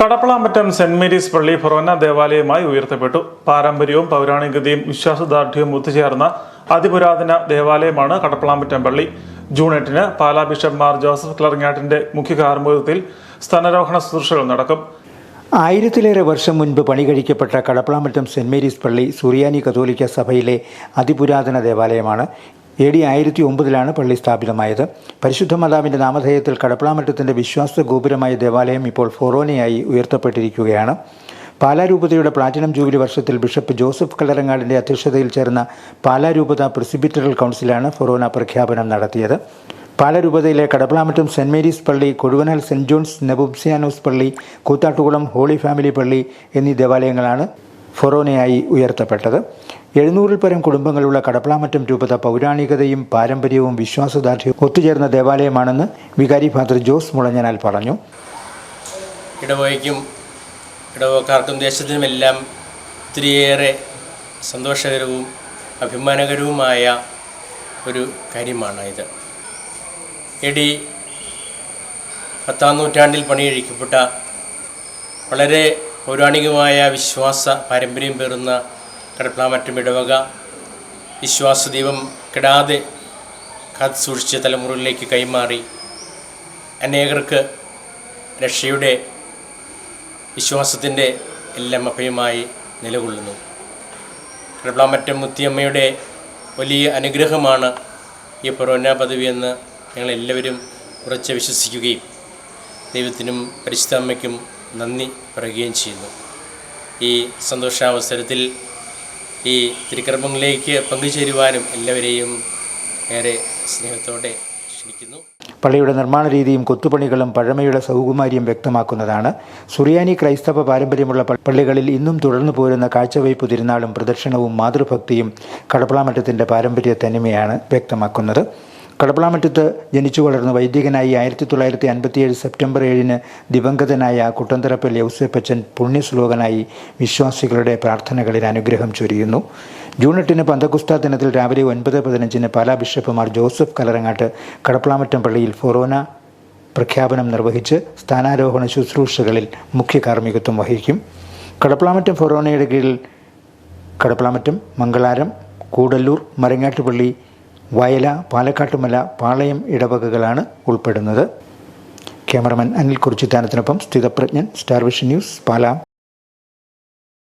Kadapplamattam saint Mary's പള്ളി ഫൊറോന ദേവാലയമായി ഉയർത്തപ്പെട്ടു. പാരമ്പര്യവും പൗരാണികതയും വിശ്വാസദാർഢ്യവും ഒത്തുചേർന്ന അതിപുരാതന ദേവാലയമാണ് കടപ്പളാമറ്റം പള്ളി. ജൂൺ എട്ടിന് പാലാ ബിഷപ്പ് മാർ ജോസഫ് ക്ലറിങ്ങാട്ടിന്റെ മുഖ്യ കാർമ്മികത്തിൽ സ്ഥാനാരോഹണ ശുശ്രൂഷകൾ നടക്കും. ആയിരത്തിലേറെ വർഷം മുൻപ് പണി കഴിക്കപ്പെട്ട കടപ്പളാമറ്റം സെന്റ് മേരീസ് പള്ളി സുറിയാനി കത്തോലിക്ക സഭയിലെ അതിപുരാതന ദേവാലയമാണ്. എ ഡി ആയിരത്തി ഒമ്പതിലാണ് പള്ളി സ്ഥാപിതമായത്. പരിശുദ്ധ മാതാവിന്റെ നാമധേയത്തിൽ കടപ്പളാമറ്റത്തിന്റെ വിശ്വാസ ഗോപുരമായ ദേവാലയം ഇപ്പോൾ ഫൊറോനയായി ഉയർത്തപ്പെട്ടിരിക്കുകയാണ്. പാലാരൂപതയുടെ പ്ലാറ്റിനം ജൂബിലി വർഷത്തിൽ ബിഷപ്പ് ജോസഫ് കല്ലറങ്ങാടിന്റെ അധ്യക്ഷതയിൽ ചേർന്ന പാലാരൂപത പ്രിസിബിറ്ററൽ കൗൺസിലാണ് ഫൊറോന പ്രഖ്യാപനം നടത്തിയത്. പാലരൂപതയിലെ കടപ്പളാമറ്റം സെന്റ് മേരീസ് പള്ളി കൊഴുവനാൽ സെന്റ് ജോൺസ് നെബുബ്സിയാനോസ് പള്ളി കൂത്താട്ടുകുളം ഹോളി ഫാമിലി പള്ളി എന്നീ ദേവാലയങ്ങളാണ് ഫൊറോനയായി ഉയർത്തപ്പെട്ടത്. എഴുന്നൂറിൽ പരം കുടുംബങ്ങളുള്ള കടപ്പളാമറ്റം രൂപത പൗരാണികതയും പാരമ്പര്യവും വിശ്വാസദാർഢ്യവും ഒത്തുചേർന്ന ദേവാലയമാണെന്ന് വികാരി ഫാദർ ജോസ് മുളഞ്ഞനാൽ പറഞ്ഞു. ഇടവകയ്ക്കും ഇടവക്കാർക്കും ദേശത്തിനുമെല്ലാം ഒത്തിരിയേറെ സന്തോഷകരവും അഭിമാനകരവുമായ ഒരു കാര്യമാണ് ഇത് എ ഡി പത്താം നൂറ്റാണ്ടിൽ പണിയഴിക്കപ്പെട്ട വളരെ പൗരാണികമായ വിശ്വാസ പാരമ്പര്യം പേറുന്ന കടപ്ലാമറ്റം ഇടവക വിശ്വാസദീപം കെടാതെ കാത്തു സൂക്ഷിച്ച തലമുറയിലേക്ക് കൈമാറി. അനേകർക്ക് രക്ഷയുടെ വിശ്വാസത്തിന്റെ എല്ലാം അഭയമായി നിലകൊള്ളുന്നു. കടപ്ലാമറ്റം മുത്തിയമ്മയുടെ വലിയ അനുഗ്രഹമാണ് ഈ പൊറോന പദവി എന്ന് ഞങ്ങളെല്ലാവരും ഉറച്ച് വിശ്വസിക്കുകയും ദൈവത്തിനും പരിശുദ്ധ അമ്മയ്ക്കും നന്ദി പറയുകയും ചെയ്യുന്നു. ഈ സന്തോഷാവസരത്തിൽ ഈ തിരുക്കർമ്മങ്ങളിലേക്ക് പങ്കുചേരുവാനും എല്ലാവരെയും ഏറെ സ്നേഹത്തോടെ ക്ഷണിക്കുന്നു. പള്ളിയുടെ നിർമ്മാണ രീതിയും കൊത്തുപണികളും പഴമയുടെ സൗകുമാര്യം വ്യക്തമാക്കുന്നതാണ്. സുറിയാനി ക്രൈസ്തവ പാരമ്പര്യമുള്ള പള്ളികളിൽ ഇന്നും തുടർന്നു പോരുന്ന കാഴ്ചവയ്പ് തിരുനാളും പ്രദക്ഷിണവും മാതൃഭക്തിയും കടപ്പളാമറ്റത്തിന്റെ പാരമ്പര്യ തനിമയാണ് വ്യക്തമാക്കുന്നത്. കടപ്പളാമറ്റത്ത് ജനിച്ചു വളർന്ന വൈദികനായി ആയിരത്തി തൊള്ളായിരത്തി അൻപത്തിയേഴ് സെപ്റ്റംബർ ഏഴിന് ദിവംഗതനായ കുട്ടന്തറപ്പൽ യൗസേപ്പച്ചൻ പുണ്യശ്ലോകനായി വിശ്വാസികളുടെ പ്രാർത്ഥനകളിൽ അനുഗ്രഹം ചൊരിയുന്നു. ജൂൺ എട്ടിന് പന്തകുസ്ത ദിനത്തിൽ രാവിലെ ഒൻപത് പതിനഞ്ചിന് പാലാ ബിഷപ്പുമാർ ജോസഫ് കലറങ്ങാട്ട് കടപ്പളാമറ്റം പള്ളിയിൽ ഫൊറോന പ്രഖ്യാപനം നിർവഹിച്ച് സ്ഥാനാരോഹണ ശുശ്രൂഷകളിൽ മുഖ്യ കാർമ്മികത്വം വഹിക്കും. കടപ്പളാമറ്റം ഫൊറോനയുടെ കീഴിൽ കടപ്പളാമറ്റം മംഗളാരം കൂടല്ലൂർ മരങ്ങാട്ടുപള്ളി വയല പാലക്കാട്ടുമല പാളയം ഇടവകകളാണ് ഉൾപ്പെടുന്നത്. Cameraman Anil കുറിച്ചിത്താനത്തിനൊപ്പം Sthithaprajnan Star Vision News Pala.